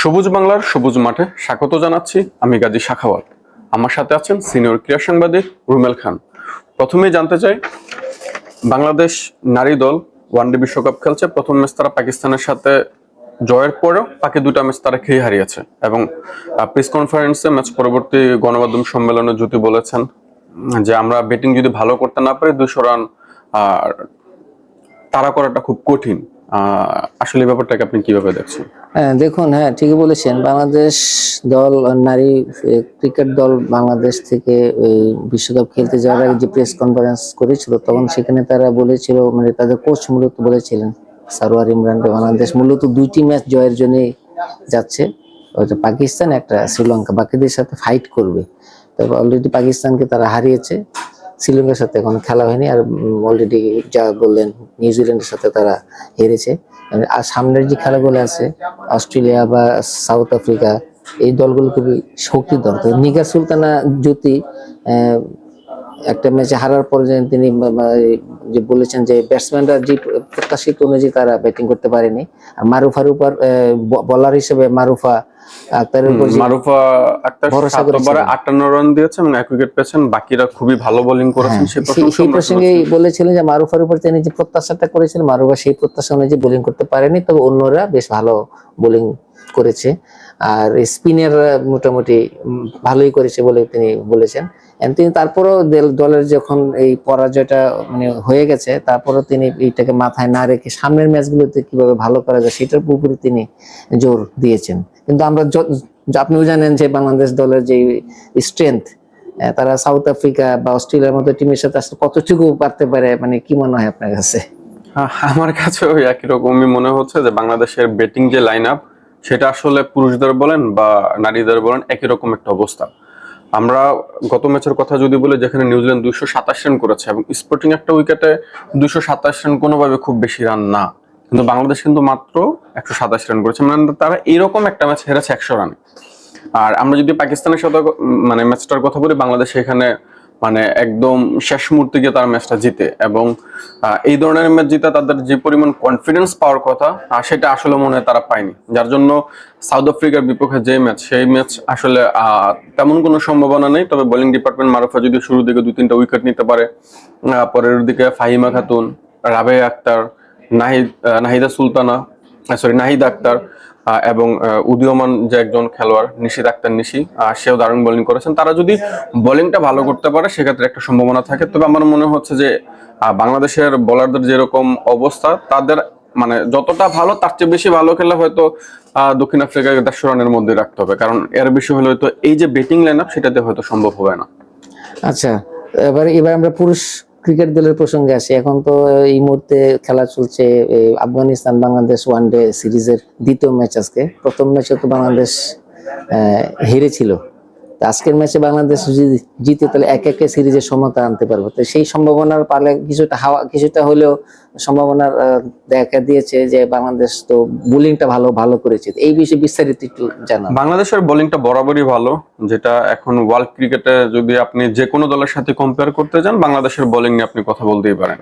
সবুজ বাংলার সবুজ মাঠে স্বাগত জানাচ্ছি আমি গাজী শাখাওয়াত। আমার সাথে আছেন সিনিয়র ক্রীড়া সাংবাদিক রুমেল খান। প্রথমেই জানতে চাই, বাংলাদেশ নারী দল ওয়ানডে বিশ্বকাপ খেলছে, প্রথম ম্যাচ তারা পাকিস্তানের সাথে জয়ের পরেও বাকি দুটা ম্যাচ তারা খেয়ে হারিয়েছে এবং প্রেস কনফারেন্সে ম্যাচ পরবর্তী গণমাধ্যম সম্মেলনে জ্যোতি বলেছেন যে আমরা ব্যাটিং যদি ভালো করতে না পারি, দুশো রান তারা করাটা খুব কঠিন। আসলে ব্যাপারটাকে আপনি কীভাবে দেখছেন? হ্যাঁ দেখুন হ্যাঁ ঠিকই বলেছেন। বাংলাদেশ দল নারী ক্রিকেট দল বাংলাদেশ থেকে এই বিশ্বকাপ খেলতে যাওয়ার আগে যে প্রেস কনফারেন্স করেছিল, তখন সেখানে তারা বলেছিল মানে তাদের কোচ মূলত বলেছিলেন, সারোয়ার ইমরানকে, বাংলাদেশ মূলত দুইটি ম্যাচ জয়ের জন্য যাচ্ছে। ওইটা পাকিস্তান, একটা শ্রীলঙ্কা। বাকিদের সাথে ফাইট করবে। তবে অলরেডি পাকিস্তানকে তারা হারিয়েছে। শ্রীলঙ্কার সাথে এখন খেলা হয়নি আর অলরেডি যা বললেন নিউজিল্যান্ডের সাথে তারা হেরেছে। আর সামনের যে খেলাগুলো আছে, অস্ট্রেলিয়া বা সাউথ আফ্রিকা এই দলগুলো খুবই শক্তি তো নিগার সুলতানা জ্যোতি একটা ম্যাচে হারার পরে তিনি যে বলেছেন যে ব্যাটসম্যানরা যে প্রত্যাশিত অনুযায়ী তারা ব্যাটিং করতে পারেনি। আর মারুফার উপর বলার হিসেবে মারুফা উপর মারুফা আক্তার ভরসা সাত আটান্ন রান দিয়েছেন এবং এক উইকেট পেয়েছেন। বাকিরা খুবই ভালো বোলিং করেছেন হ্যাঁ, সেই প্রসঙ্গে বলেছিলেন যে মারুফার উপর তিনি যে প্রত্যাশাটা করেছিলেন মারুফা সেই প্রত্যাশা অনুযায়ী বোলিং করতে পারেনি তবে অন্যরা বেশ ভালো বোলিং করেছে। আর স্পিনের মোটামুটি ভালোই করেছে বলে তিনি বলেছেন। তিনি তারপরও দলের যখন এই পরাজয়টা মানে হয়ে গেছে, তারপরও তিনি এইটাকে মাথায় না রেখে সামনের ম্যাচগুলোতে কীভাবে ভালো করা যায় সেটার উপরে তিনি জোর দিয়েছেন। কিন্তু আমরা আপনিও জানেন যে বাংলাদেশ দলের যে স্ট্রেংথ তারা সাউথ আফ্রিকা বা অস্ট্রেলিয়ার মতো টিমের সাথে আসলে কতটুকু পারতে পারে মানে কি মনে হয় আপনার কাছে? আমার কাছে ওই একই রকমই মনে হচ্ছে যে বাংলাদেশের ব্যাটিং যে লাইন আপ সেটা আসলে পুরুষদের বলেন বা নারীদের বলেন একই রকম একটা অবস্থা। আমরা গত ম্যাচের কথা যদি বলি, যেখানে নিউজিল্যান্ড দুইশো সাতাশ রান করেছে এবং স্পোর্টিং একটা উইকেটে দুইশো সাতাশ রান কোনোভাবে খুব বেশি রান না। কিন্তু বাংলাদেশ কিন্তু মাত্র একশো সাতাশ রান করেছে। মানে তারা এরকম একটা ম্যাচ হেরেছে একশো রানে। আর আমরা যদি পাকিস্তানের সাথে মানে ম্যাচটার কথা বলি, বাংলাদেশ এখানে মানে একদম শেষ মুহূর্তে গিয়ে তারা ম্যাচটা জিতে এবং এই ধরনের ম্যাচ জিতে তাদের যে পরিমাণ কনফিডেন্স পাওয়ার কথা সেটা আসলে মনে হয় তারা পায়নি। যার জন্য সাউথ আফ্রিকার বিপক্ষে যে ম্যাচ সেই ম্যাচ আসলে তেমন কোনো সম্ভাবনা নেই। তবে বোলিং ডিপার্টমেন্ট মারুফা যদি শুরুর দিকে দুই তিনটা উইকেট নিতে পারে পরের দিকে ফাহিমা খাতুন রাবে আক্তার, নাহিদ নাহিদা সুলতানা সরি নাহিদ আক্তার এবং উদীয়মান যে একজন খেলোয়াড়, নিশিত আক্তার নিশি সেও দারুণ বোলিং করেছেন। তারা যদি বোলিংটা ভালো করতে পারে, সেক্ষেত্রে একটা সম্ভাবনা থাকে। তবে আমার মনে হচ্ছে যে বাংলাদেশের বোলারদের যেরকম অবস্থা, তাদের মানে যতটা ভালো, তার চেয়ে বেশি ভালো খেলে হয়তো দক্ষিণ আফ্রিকাকে দেড়শো রানের মধ্যে রাখতে হবে। কারণ এর বেশি হলে হয়তো এই যে ব্যাটিং লাইন আপ সেটাতে হয়তো সম্ভব হবে না। আচ্ছা এবার এবার আমরা পুরুষ ক্রিকেট দলের প্রসঙ্গে আসি। এখন তো এই মুহূর্তে খেলা চলছে আফগানিস্তান বাংলাদেশ ওয়ান ডে সিরিজের দ্বিতীয় ম্যাচ আজকে। প্রথম ম্যাচে তো বাংলাদেশ হেরেছিল। আজকের ম্যাচে বাংলাদেশ যদি জিতে, তাহলে এক একে সিরিজের সমতা আনতে পারব। তো সেই সম্ভাবনার পালে কিছুটা হাওয়া, কিছুটা হলেও সম্ভাবনার দেখা দিয়েছে যে বাংলাদেশ তো বোলিংটা ভালো ভালো করেছে। এই বিষয়ে বিস্তারিত একটু জানান। বাংলাদেশের বোলিংটা বরাবরই ভালো, যেটা এখন ওয়ার্ল্ড ক্রিকেটে যদি আপনি যে কোনো দলের সাথে কম্পেয়ার করতে যান বাংলাদেশের বোলিং নিয়ে আপনি কথা বলতেই পারেন।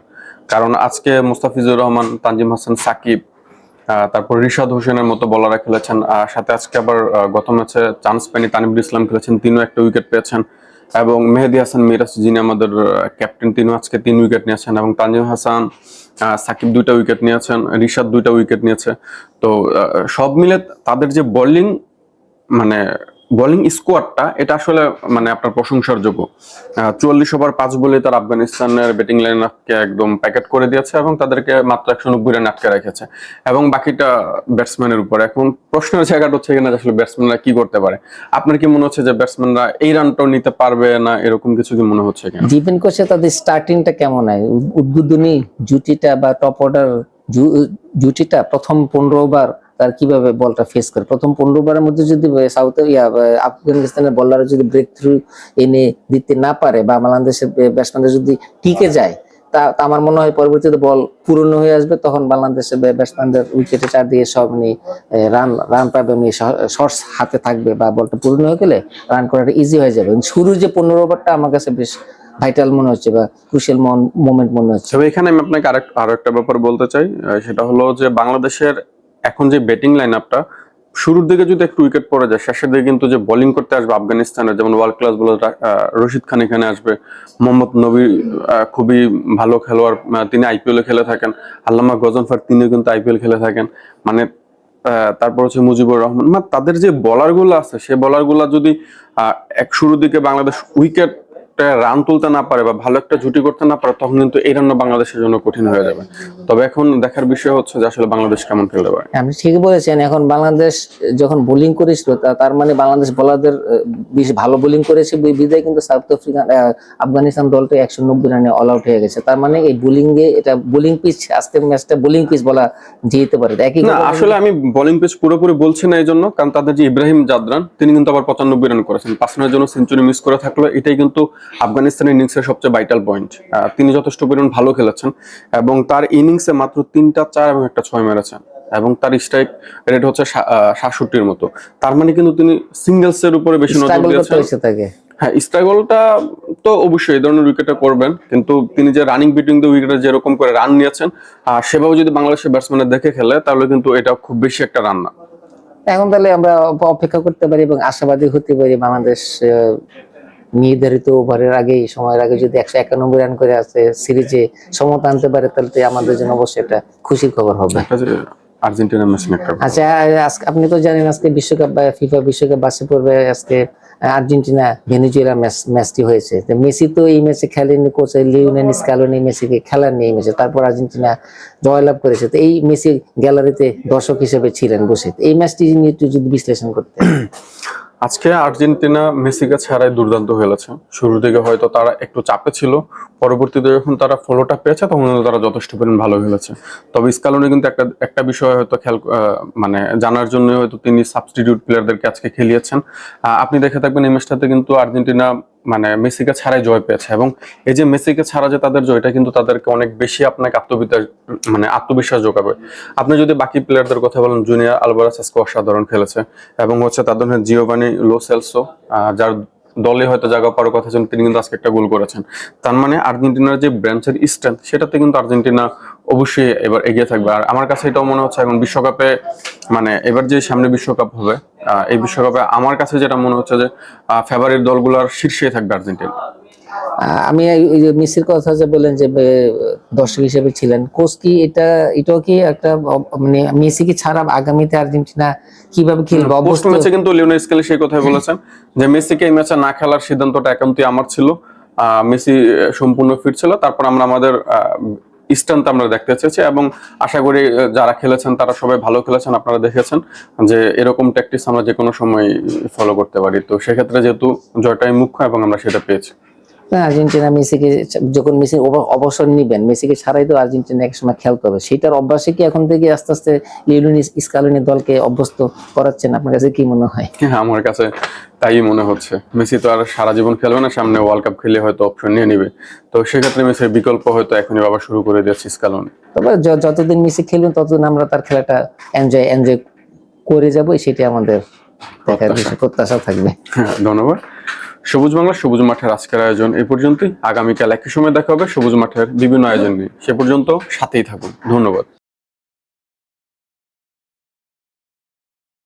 কারণ আজকে মুস্তাফিজুর রহমান, তানজিম হাসান, সাকিব তারপর রিশাদ হোসেনের মতো বলাররা খেলেছেন। সাথে আজকে আবার গত ম্যাচে চান্স পায়নি তানিবুল ইসলাম খেলেছেন, তিনিও একটা উইকেট পেয়েছেন। এবং মেহেদি হাসান মিরাজ, যিনি আমাদের ক্যাপ্টেন তিনিও আজকে তিন উইকেট নিয়েছেন। এবং তানজিম হাসান সাকিব দুইটা উইকেট নিয়েছেন, রিশাদ দুইটা উইকেট নিয়েছে। তো সব মিলে তাদের যে বোলিং মানে বোলিং স্কোয়াডটা, এটা আসলে মানে আপনার প্রশংসার যোগ্য চুয়াল্লিশ ওভার, পাঁচ বলে তার আফগানিস্তানের ব্যাটিং লাইন আপকে একদম প্যাকেট করে দিয়েছে এবং তাদেরকে মাত্র একশো নব্বই রান আটকে রেখেছে। এবং বাকিটা ব্যাটসম্যানের উপর। এখন প্রশ্নের জায়গাটা হচ্ছে কিনা আসলে ব্যাটসম্যানরা কি করতে পারে। আপনার কি মনে হচ্ছে যে ব্যাটসম্যানরা এই রানটাও নিতে পারবে না এরকম কিছু কি মনে হচ্ছে কেন? ডিপেন্ড করছে তাদের স্টার্টিংটা কেমন হয়? উদ্বোধনী জুটিটা বা টপ অর্ডার জুটিটা প্রথম পনেরো ওভার তার কীভাবে বলটা ফেস করে? প্রথম পনেরো ওভারের মধ্যে যদি সাউথ আফগানিস্তানের বলার যদি ব্রেক থ্রু এনে দিতে না পারে বা বাংলাদেশের ব্যাটসম্যানরা যদি টিকে যায়, তা আমার মনে হয় পরবর্তীতে বল পূরণ হয়ে আসবে, তখন বাংলাদেশের ব্যাটসম্যানদের উইকেটে চারদিকে সব নিয়ে রান রান পাবে মানে শর্টস হাতে থাকবে বা বলটা পূরণ হয়ে গেলে রান করাটা ইজি হয়ে যাবে। শুরু যে পনেরো ওভারটা আমার কাছে বেশ ভাইটাল মনে হচ্ছে বা ক্রুশিয়াল মোমেন্ট মনে হচ্ছে। এখানে আমি আপনাকে আরেক আরও একটা ব্যাপার বলতে চাই সেটা হলো যে বাংলাদেশের এখন যে ব্যাটিং লাইন আপটা শুরুর দিকে যদি একটু উইকেট পড়ে যায়, শেষের দিকে কিন্তু যে বোলিং করতে আসবে আফগানিস্তানের, যেমন world class bowler Rashid Khan এখানে আসবে, মোহাম্মদ নবী খুবই ভালো খেলোয়াড় তিনি আইপিএল খেলে থাকেন, আল্লামা গজনফার তিনিও কিন্তু আইপিএল খেলে থাকেন মানে তারপর হচ্ছে মুজিবুর রহমান মানে তাদের যে বলারগুলো আছে, সে বলারগুলা যদি এক শুরুর দিকে বাংলাদেশ উইকেট রান তুলতে না পারে বা ভালো একটা জুটি করতে না পারে তখন কিন্তু এই রান্না বাংলাদেশের জন্য কঠিন হয়ে যাবে। তবে এখন দেখার বিষয় হচ্ছে যে আসলে বাংলাদেশ কেমন খেলতে পারে। আপনি ঠিকই বলেছেন এখন বাংলাদেশ যখন বোলিং করেছিল তার মানে বাংলাদেশ বোলারদের বেশ ভালো বোলিং করেছে। বিদায় কিন্তু সাউথ আফ্রিকা আফগানিস্তান দলটা একশো নব্বই রানে অল আউট হয়ে গেছে। তার মানে এই বোলিং এ এটা বোলিং পিচ আজকের ম্যাচটা বোলিং পিচ বলা যেতে পারে। একই আসলে আমি বোলিং পিচ পুরোপুরি বলছি না এই জন্য কারণ তাদের যে ইব্রাহিম জাদরান তিনি কিন্তু আবার পঁচানব্বই রান করেছেন। পাঁচ রানের জন্য সেঞ্চুরি মিস করে থাকল। এটাই কিন্তু আফগানিস্তানের ইনিংসের সবচেয়ে ভাইটাল পয়েন্ট তিনি যথেষ্ট পরিমাণ ভালো খেলেছেন এবং তার ইনিংসে মাত্র তিনটা চার এবং একটা ছয় মেরেছেন এবং তার স্ট্রাইক রেট হচ্ছে সাতষট্টির মতো। তার মানে কিন্তু তিনি সিঙ্গেলস এর উপরে বেশি নজর দিয়েছেন। হ্যাঁ স্ট্রাগলটা তো অবশ্যই এই ধরনের উইকেটে করবেন কিন্তু তিনি যে রানিং বিটুইন দ্য উইকেটে যেরকম করে রান নিয়েছেন আর সেভাবে যদি বাংলাদেশের ব্যাটসম্যানের দেখে খেলে তাহলে কিন্তু এটা খুব বেশি একটা রান না। এখন তাহলে আমরা অপেক্ষা করতে পারি এবং আশাবাদী হতে পারি বাংলাদেশ নির্ধারিত ওভারের আগে এই সময়ের আগে যদি একশো একানব্বই রান করে আছে সিরিজে সমতা আনতে পারে তাহলে তো আমাদের জন্য অবশ্যই একটা খুশির খবর হবে। আর্জেন্টিনা ম্যাচ আচ্ছা আজকে আপনি তো জানেন আজকে বিশ্বকাপ বা ফিফা বিশ্বকাপ বাসে পড়বে আজকে আর্জেন্টিনা ভেনেজুয়েলা ম্যাচ ম্যাচটি হয়েছে। মেসি তো এই ম্যাচে খেলেনি কোচ লিওনেল স্ক্যালোনি মেসিকে খেলাননি এই ম্যাচে তারপর আর্জেন্টিনা জয়লাভ করেছে। তো এই মেসি গ্যালারিতে দর্শক হিসেবে ছিলেন বসে। এই ম্যাচটি নিয়ে একটু যদি বিশ্লেষণ করতে। আজকে আর্জেন্টিনা মেসিকে ছাড়াই দুর্দান্ত হয়েছে শুরু থেকে হয়তো তারা একটু চাপে ছিল, পরবর্তীতে যখন তারা ফলোটা পেয়েছে, তখন তারা যথেষ্ট পরিমাণ ভালো হয়েছে তবে স্কালনে কিন্তু একটা একটা বিষয় হয়তো খেয়াল মানে জানার জন্য হয়তো তিনি সাবস্টিটিউট প্লেয়ারদেরকে আজকে খেলিয়েছেন। আপনি দেখে থাকবেন এই ম্যাচটাতে কিন্তু আর্জেন্টিনা মানে মেসিকে ছাড়াই জয় পেয়েছে এবং এই যে মেসিকে ছাড়া যে তাদের জয়টা কিন্তু তাদেরকে অনেক বেশি আপনাকে আত্মবিশ্বাস মানে আত্মবিশ্বাস যোগাবে। আপনি যদি বাকি প্লেয়ারদের কথা বলেন, জুনিয়র আলভারাস আজকে অসাধারণ খেলেছে এবং হচ্ছে তাদের জিওবানি লো সেলসো যার দলে হয়তো জায়গা পাওয়ার কথা ছিল, তিনি কিন্তু আজকে একটা গোল করেছেন। তার মানে আর্জেন্টিনার যে ব্রাঞ্চের স্ট্রেংথ সেটাতে কিন্তু আর্জেন্টিনা অবশ্যই এবার এগিয়ে থাকবে। আর আমার কাছে এটাও মনে হচ্ছে এখন বিশ্বকাপে মানে এবার যে সামনে বিশ্বকাপ হবে এই বিশ্বকাপে আমার কাছে যেটা মনে হচ্ছে যে ফেভারিট দলগুলোর শীর্ষে থাকবে আর্জেন্টিনা। আমি এই- ওই যে মেসির কথা যে বললেন যে দর্শক হিসেবে ছিলেন কোচ কি এটা এটাও কি একটা মানে মেসি কি ছাড়া আগামীতে আর্জেন্টিনা কীভাবে খেলবে? অবস্থা ম্যাচে কিন্তু লিওনেল স্কেলি সেই কথাই বলেছেন যে মেসিকে এই ম্যাচে না খেলার সিদ্ধান্তটা একান্তই আমার ছিল। মেসি সম্পূর্ণ ফিট ছিল। তারপর আমরা আমাদের স্ট্যান্ড আমরা দেখতে চেয়েছি এবং আশা করি যারা খেলেছেন তারা সবাই ভালো খেলেছেন আপনারা দেখেছেন যে এরকম ট্যাকটিক্স আমরা যে কোনো সময় ফলো করতে পারি। তো সেক্ষেত্রে যেহেতু জয়টাই মুখ্য এবং আমরা সেটা পেয়েছি। আর্জেন্টিনা মেসিকে যখন মেসি অবসর নিবেন মেসিকে ছাড়াই তো আর্জেন্টিনা এক সময় খেলতে হবে। সেটার অভ্যাসে কি এখন থেকে আস্তে আস্তে লিওনিস স্কালোনি দলকে অভ্যস্ত করাচ্ছেন? আপনার কাছে কি মনে হয়? হ্যাঁ আমার কাছে তাই মনে হচ্ছে। মেসি তো আর সারা জীবন খেলবে না সামনে ওয়ার্ল্ড কাপ খেলে হয়তো অপশন নিয়ে নিবে। তো সেক্ষেত্রে মেসির বিকল্প হয়তো এখনই বাবা শুরু করে দিয়েছে স্কালনে। তবে যতদিন মেসি খেলবেন ততদিন আমরা তার খেলাটা এনজয় এনজয় করে যাব সেটাই আমাদের দেখার প্রত্যাশা থাকবে। হ্যাঁ ধন্যবাদ। সবুজ বাংলা, সবুজ মাঠের আজকের আয়োজন এ পর্যন্তই। আগামীকাল একই সময় দেখা হবে সবুজ মাঠের বিভিন্ন আয়োজন নিয়ে। সে পর্যন্ত সাথেই থাকুন। ধন্যবাদ।